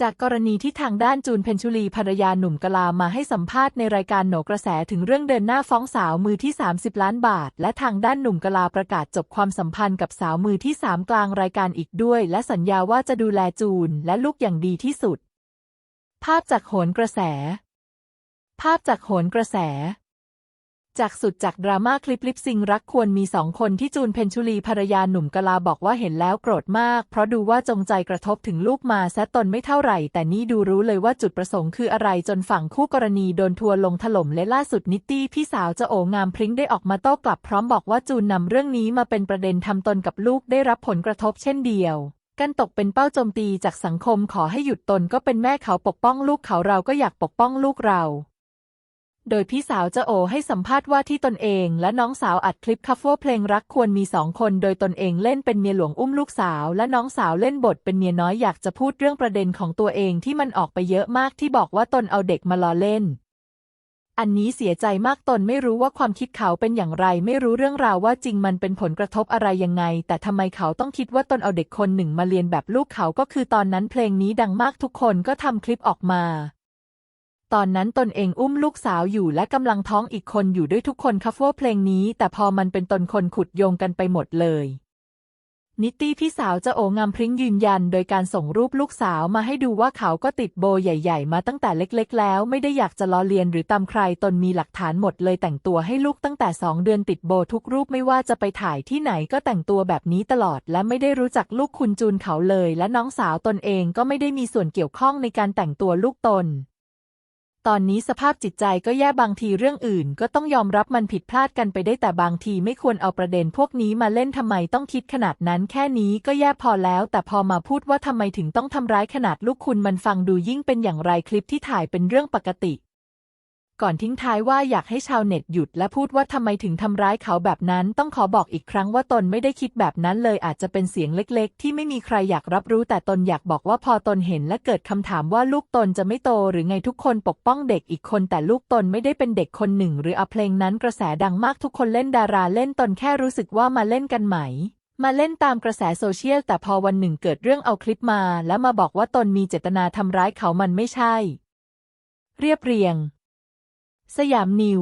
จากกรณีที่ทางด้านจูนเพนชุลีภรรยาหนุ่มกลามาให้สัมภาษณ์ในรายการโหนกระแสถึงเรื่องเดินหน้าฟ้องสาวมือที่ 30 ล้านบาท และทางด้านหนุ่มกลาประกาศจบความสัมพันธ์กับสาวมือที่ 3 กลางรายการอีกด้วย และสัญญาว่าจะดูแลจูนและลูกอย่างดีที่สุด ภาพจากโหนกระแส ภาพจากโหนกระแส จากสุดจากดราม่าคลิปลิปซิงรักควรมีสองคนที่จูนเพนชุลีภรรยาหนุ่มกลาบอกว่าเห็นแล้วโกรธมาก เพราะดูว่าจงใจกระทบถึงลูกมาซะตนไม่เท่าไหร่ แต่นี่ดูรู้เลยว่าจุดประสงค์คืออะไรจนฝั่งคู่กรณีโดนทัวลงถล่มและล่าสุดนิตตี้พี่สาวจะโองามพริ้งได้ออกมาโต้กลับพร้อมบอกว่าจูนนำเรื่องนี้มาเป็นประเด็นทำตนกับลูกได้รับผลกระทบเช่นเดียวกันตกเป็นเป้าโจมตีจากสังคมขอให้หยุดตนก็เป็นแม่เขาปกป้องลูกเขาเราก็อยากปกป้องลูกเรา โดยพี่สาวจะโอให้สัมภาษณ์ว่าที่ตนเองและน้องสาวอัดคลิปคัฟเวอร์เพลงรักควรมีสองคน โดยตนเองเล่นเป็นเมียหลวงอุ้มลูกสาว และน้องสาวเล่นบทเป็นเมียน้อยอยากจะพูดเรื่องประเด็นของตัวเองที่มันออกไปเยอะมากที่บอกว่าตนเอาเด็กมาล้อเล่น อันนี้เสียใจมากตนไม่รู้ว่าความคิดเขาเป็นอย่างไร ไม่รู้เรื่องราวว่าจริงมันเป็นผลกระทบอะไรยังไง แต่ทำไมเขาต้องคิดว่าตนเอาเด็กคนหนึ่งมาเรียนแบบลูกเขาก็คือตอนนั้นเพลงนี้ดังมากทุกคนก็ทำคลิปออกมา ตอนนั้นตนเองอุ้มลูกสาวอยู่และกำลังท้องอีกคนอยู่ด้วยทุกคนคัฟเวอร์เพลงนี้ แต่พอมันเป็นตนคนขุดโยงกันไปหมดเลย นิตตี้พี่สาวจะโองามพริ้งยืนยัน โดยการส่งรูปลูกสาวมาให้ดูว่าเขาก็ติดโบใหญ่ ๆ มาตั้งแต่เล็กๆ แล้ว ไม่ได้อยากจะล้อเลียนหรือตามใครตนมีหลักฐานหมดเลยแต่งตัวให้ลูกตั้งแต่สองเดือนติดโบทุกรูปไม่ว่าจะไปถ่ายที่ไหนก็แต่งตัวแบบนี้ตลอด และไม่ได้รู้จักลูกคุณจูนเขาเลย และน้องสาวตนเองก็ไม่ได้มีส่วนเกี่ยวข้องในการแต่งตัวลูกตน ตอนนี้สภาพจิตใจก็แย่บางทีเรื่องอื่น ก็ต้องยอมรับมันผิดพลาดกันไปได้แต่บางทีไม่ควรเอาประเด็นพวกนี้มาเล่นทำไมต้องคิดขนาดนั้นแค่นี้ก็แย่พอแล้ว แต่พอมาพูดว่าทำไมถึงต้องทำร้ายขนาดลูกคุณมันฟังดูยิ่งเป็นอย่างไรคลิปที่ถ่ายเป็นเรื่องปกติ ก่อนทิ้งท้ายว่าอยากให้ชาวเน็ตหยุดและพูดว่าทำไมถึงทำร้ายเขาแบบนั้น ต้องขอบอกอีกครั้งว่าตนไม่ได้คิดแบบนั้นเลยอาจจะเป็นเสียงเล็กๆ ที่ไม่มีใครอยากรับรู้ แต่ตนอยากบอกว่าพอตนเห็นและเกิดคำถามว่าลูกตนจะไม่โต หรือไงทุกคนปกป้องเด็กอีกคน แต่ลูกตนไม่ได้เป็นเด็กคนหนึ่ง หรือเอาเพลงนั้นกระแสดังมากทุกคนเล่นดาราเล่นตนแค่รู้สึกว่ามาเล่นกันไหมมาเล่นตามกระแสโซเชียล แต่พอวันหนึ่งเกิดเรื่องเอาคลิปมา แล้วมาบอกว่าตนมีเจตนาทำร้ายเขามันไม่ใช่ เรียบเรียง สยามนิว